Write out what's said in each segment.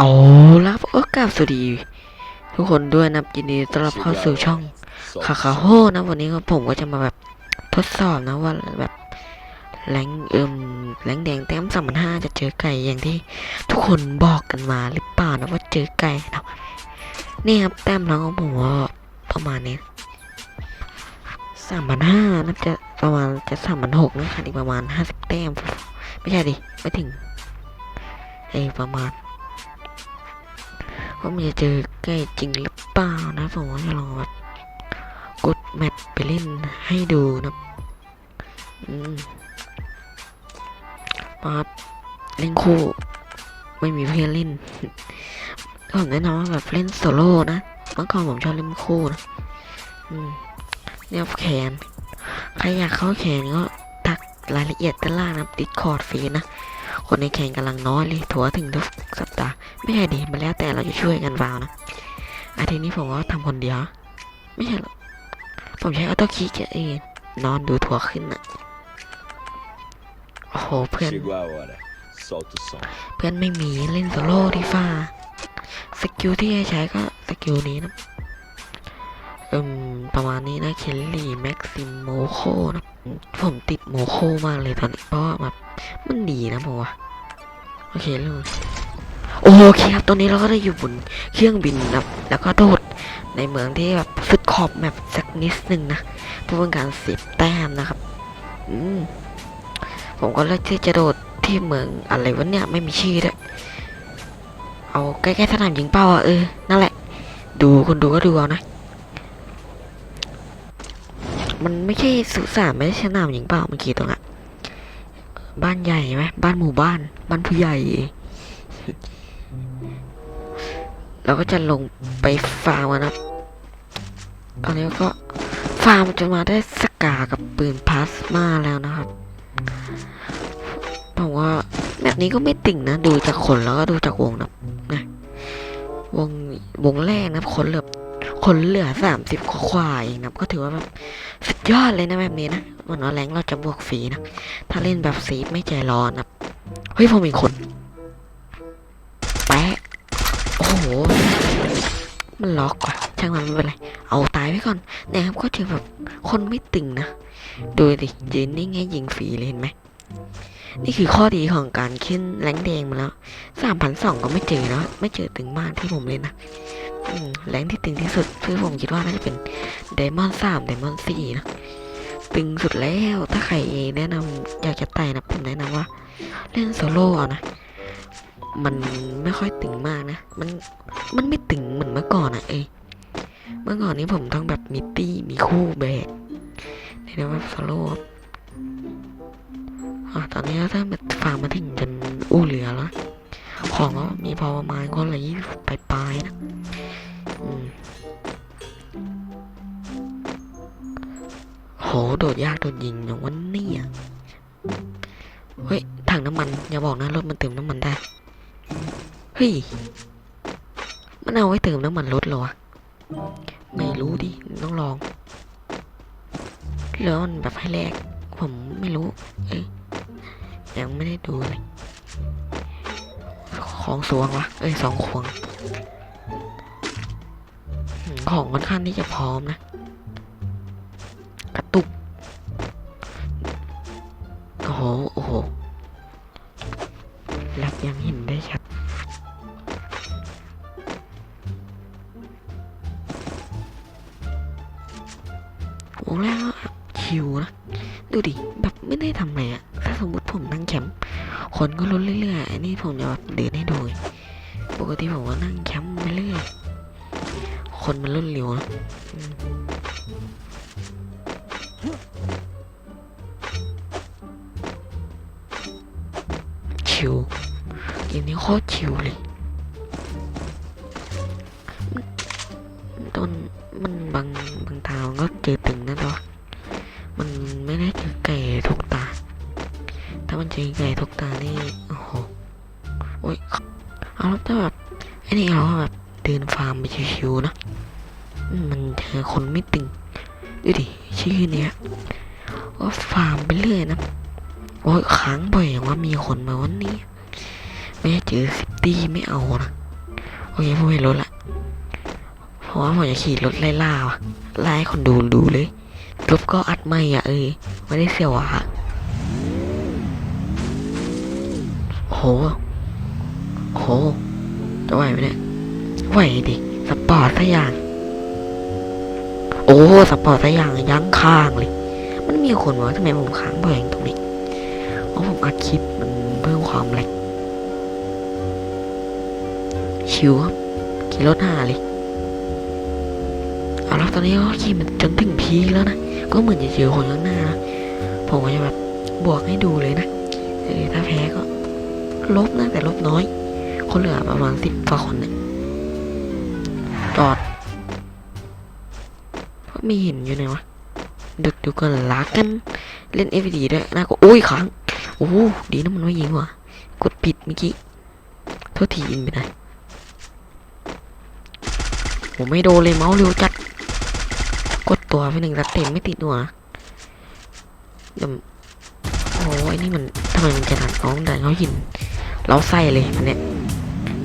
เอาละโอ้กราบสวัสดี ทุกคนด้วยนะยินดีต้อนรับเข้าสู่ช่องคาคาโฮนะวันนี้ก็ผมก็จะมาแบบทดสอบนะว่าแบบแรงเอิมแรงแดงแต้มสามพันห้าจะเจอไก่อย่างที่ ทุกคนบอกกันมาหรือเปล่านะว่าเจอไก่นะนี่ครับแต้มแรงของผมว่าประมาณนี้สามพันห้าน่าจะประมาณจะสามพันหกนะคันอีกประมาณห้าสิบแต้ม ไม่ใช่ดิไม่ถึงเอประมาณ ว่ามันจะเจอใกล้จริงหรือเปล่านะผมว่าจะลองแบบกดแมปไปเล่นให้ดูนะอืมาครับเล่นคู่ ไม่มีเพื่อนเล่นผมแนะนำว่าแบบเล่นโซโล่นะเมื่อก่อนผมชอบเล่นคู่นะอืมเนี่ยแขน ใครอยากเข้าแขนก็ทักรายละเอียดด้านล่างนะติดคอร์ดฟรีนะ คนในแข่งกำลังน้อยเลยถัวถึงทุกสัปดาห์ ไม่ใช่ดีมาแล้วแต่เราจะช่วยกันวาวนะ อาทิตย์นี้ผมก็ทำคนเดียว ไม่ใช่หรอก ผมใช้ออโต้คีย์เองนอนดูทัวร์ขึ้นอะโอ้โหเพื่อน Chegou a hora. Solta o som. เพื่อนไม่มีเล่นโซโล่ที่ฟ้าสกิลที่ให้ใช้ก็สกิลนี้นะเอืมประมาณนี้นะเคลลี่แม็กซิมโมโคนะผมติดโมโคมากเลยตอนนี้เพราะแบบมันดีนะผมว่าโอเคเลยโอเคครับตอนนี้เราก็ได้อยู่บนเครื่องบินนะแล้วก็โดดในเมืองที่แบบสุดขอบแมปสักนิดหนึ่งนะเพื่อเป็นการเสียบแต้มนะครับอืมผมก็เลือกที่จะโดดที่เมืองอะไรวะเนี่ยไม่มีชื่อด้วยเอาใกล้ๆสนามยิงเป้าอะเออนั่นแหละ ดูคนดูก็ดูเอานะ มันไม่ใช่สุสานไม่ใช่สนามยิงเป้าเมื่อกี้ตรงอะบ้านใหญ่ไหมบ้านหมู่บ้าน บ้านผู้ใหญ่ เราก็จะลงไปฟาร์มนะครับตอนนี้ก็ฟาร์มจนมาได้สกากับปืนพลาสมาแล้วนะครับผมว่าแบบนี้ก็ไม่ติ่งนะ ดูจากขนแล้วก็ดูจากวงนะนะวงวงแรกนะคนเหลือ คนเหลือสามสิบกว่าๆเองนะก็ถือว่าแบบสุดยอดเลยนะแบบนี้นะเหมือนว่าแรงเราจะบวกฟรีนะ ถ้าเล่นแบบซีดไม่ใจร้อนนะเฮ้ยผมมีคนแปะโอ้โห มันล็อกว่ะช่างมันไม่เป็นไร เอาตายไว้ก่อนนะครับก็ถือแบบคนไม่ตึงนะดูดิยืนนี่ไงยิงฟรีเลยเห็นไหมนี่คือข้อดีของการขึ้นแรงแดงมาแล้วสามพันสองก็ไม่เจอแล้ว ไม่เจอตึงมากที่ผมเล่นนะ แรงที่ตึงที่สุดคือผมคิดว่าน่าจะเป็นไดมอนด์สามไดมอนด์สี่นะ ตึงสุดแล้ว ถ้าใครแนะนำอยากจะไต่นะผมแนะนำว่า เล่นโซโล่เอานะ มันไม่ค่อยตึงมากนะ มัน มันไม่ตึงเหมือนเมื่อก่อนอะเอเมื่อก่อนนี้ผมต้องแบบมีตี้มีคู่แบกในนว่าโซโล่อะตอนนี้ถ้าแบบฟาร์มมาถึงจนอู้เหลือแล้ว ของก็มีพอประมาณก็เลยปลายๆนะ โหโดดยากโดดยิงอย่างวันนี้อะเฮ้ยถังน้ำมัน อย่าบอกนะรถมันเติมน้ำมันได้ เฮ้ย มันเอาไว้เติมน้ำมันรถเหรอวะไม่รู้ดิ ต้องลอง แล้วมันแบบให้แลกผมไม่รู้ เอ้ยยังไม่ได้ดูเลยของสวงวะ เอ้ยสองควง ของค่อนข้างที่จะพร้อมนะ โอ้โหโอ้โหแลบยังเห็นได้ชัดวงแรกก็ชิวนะ ดูดิ แบบไม่ได้ทำอะไรอะถ้าสมมติผมนั่งแคมป์คนก็ลดเรื่อยๆ อันนี้ผมจะแบบเดินให้ดู ปกติผมว่านั่งแคมป์ไปเรื่อย คนมันลดเร็วนะ ชิวเกมนี้โคตรชิวเลยต้นมันบางบางทาก็เจอตึงนะตัวมันไม่ได้เจอไก่ทุกตา ถ้ามันเจอไก่ทุกตานี่โอ้โหโอ้ยเอาแล้วถ้าแบบไอ้นี่เราแบบเดินฟาร์มไปชิวๆนะมันเจอคนไม่ตึงดูดิชื่อเนี้ยว่าฟาร์มไปเรื่อยนะ โอ้ยค้างบ่อยอย่างว่ามีคนมาวันนี้ ไม่เจอซิตี้ไม่เอานะโอเคผมเห็นรถละเพราะว่าผมจะขี่รถไล่ล่าว่ะไล่คนดูดูเลยรถก็อัดไม่อะเออไม่ได้เสียวอะโหโหจะไหวไหมเนี่ยไหวดิสปอร์ตซะอย่าง โอ้สปอร์ตซะอย่างยั้งค้างเลย มันมีคนวะทำไมผมค้างบ่อยอย่างตรงนี้ ราะผมอัดคลิปมันเพิ่มความแรงชิวครับขี่รถหน้าเลยเอาล้วตอนนี้ก็ขี่มันจนถึงพีแล้วนะ ก็เหมือนจะเจอคนข้างหน้า ผมก็จะแบบบวกให้ดูเลยนะเออถ้าแพ้ก็ลบนะแต่ลบน้อย คนเหลือประมาณสิบกว่าคนเนี่ยจอดเพราะมีเห็นอยู่ไหนวะดึกดูกันลักกัน เล่นเอฟดีด้วยนะก็อุ้ยค้าง โอ้ดีนะมันไม่ยิงว่ะ กดปิดเมื่อกี้โทษทียิงไปไหนผมไม่โดนเลยเมาส์เร็วจัด กดตัวไปหนึ่งรัดเต็มไม่ติดหัวเดี๋ยวโอ้ยนี่มันทำไมมันจะดันน้องดันเขาหิน เราใส่เลยอันเนี้ย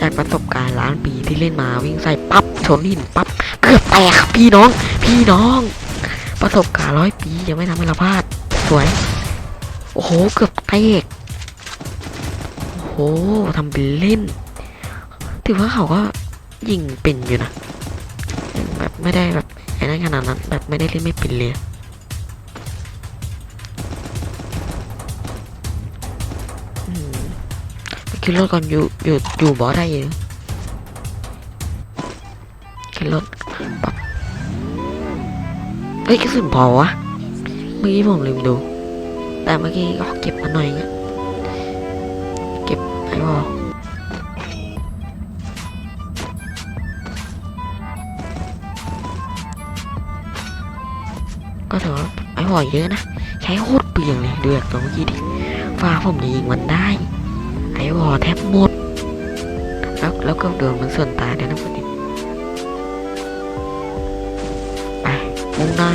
จากประสบการณ์ล้านปีที่เล่นมาวิ่งใส่ปั๊บชนหินปั๊บเกือบแตกพี่น้อง พี่น้อง ประสบการณ์ร้อยปียังไม่ทำให้เราพลาดสวย โอ้โห เกือบแตกโอ้โหทำเป็นเล่น ถือว่าเขาก็ยิงเป็นอยู่นะ แบบไม่ได้แบบไอ้นั่นขนาดนั้น แบบไม่ได้เล่นไม่เป็นเลยขึ้นรถก่อนอยู่อยู่อยู่บอได้ยู่ขึ้นรถปั๊บเฮ้ยกระสุนพอวะเมื่อกี้ผมลืมดู แต่เมื่อกี้ก็เก็บมาหน่อยเงี้ยเก็บไอ้บอก็ถือว่าไอ้บอเยอะนะ ใช้โคตรเปลืองเลยเดูจากตัวเมื่อกี้ดิฟ้าผมจะยิงมันได้ ไอ้บอแทบหมด แล้วแล้วก็โดนมันส่วนตายด้วยนะคนนี้ไปมุ่งหน้า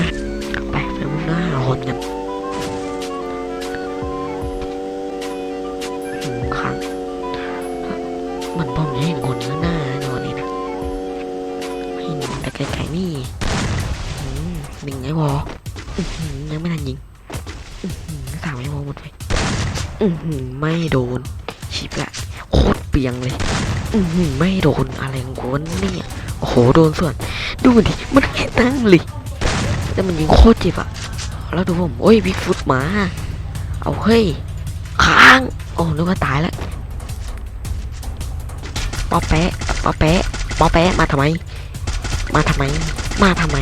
อือหือไม่โดน ชิบละโคตรเปียงเลย อือหือไม่โดนอะไรของกูเนี่ยโอ้โหโดนส่วน ดูมันดิมันแค่ตั้งเลยแต่มันยิงโคตรเจ็บอะแล้วดูผมโอ้ยบิ๊กฟุตมา เอาเฮ้ยค้างโอ้นึกว่าตายแล้วปอแปะปอแปะปอแปะมาทำไม มาทำไม มาทำไม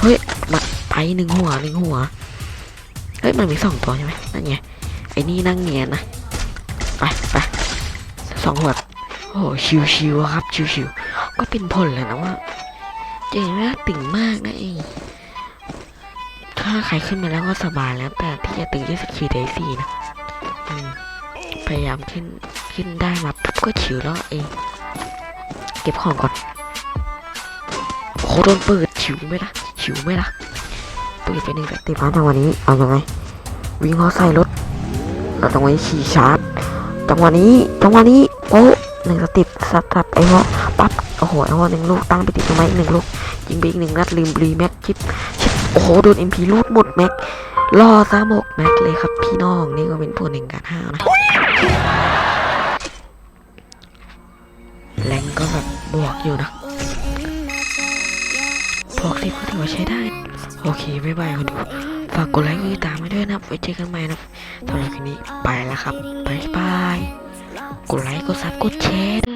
เฮ้ย มาไปหนึ่งหัวหนึ่งหัว เฮ้ย มันมีสองตัวใช่ไหมนั่นไง ไอ้นี่นั่งเงียนนะ ไปไปสองหัวโอ้ชิวๆครับชิวๆก็เป็นผลเลยนะว่าเจ๋งมากติ่งมากนะเองถ้าใครขึ้นมาแล้วก็สบายแล้ว แต่ที่จะตึงยี่สิบขีดไดสี่นะพยายามขึ้นขึ้นได้มาปุ๊บก็ชิวแล้วเองเก็บของก่อนโอ้โดนเปิดชิวไหมล่ะชิวไหมล่ะเปิดไปหนึ่งสเต็ปนะจังวะนี้เอายังไงวิ่งเขาใส่รถ เราต้องไว้ขี่ชาร์จจังหวะนี้จังหวะนี้โป๊ะหนึ่งสติปสตับไอ้วอปั๊บโอ้โหไอ้วหนึ่งลูกตั้งไปติดตรงไม้อีกหนึ่งลูกยิงไปอีกหนึ่งนัดลืมรีแม็กชิปชิปโอ้โหโดนเอ็มพีลูดหมดแม็กล่อซะหมกแม็กเลยครับพี่น้องนี่ก็เป็นผลแห่งการห้าวนะแรงก็แบบบวกอยู่นะบวกสิก็ถือว่าใช้ได้ โอเคบ๊ายบายคนดู ฝากกดไลค์กดติดตามไว้ด้วยนะครับ ไว้เจอกันใหม่นะสำหรับคลิปนี้ไปแล้วครับบายบาย กดไลค์ กดซับ กดแชร์ด้วย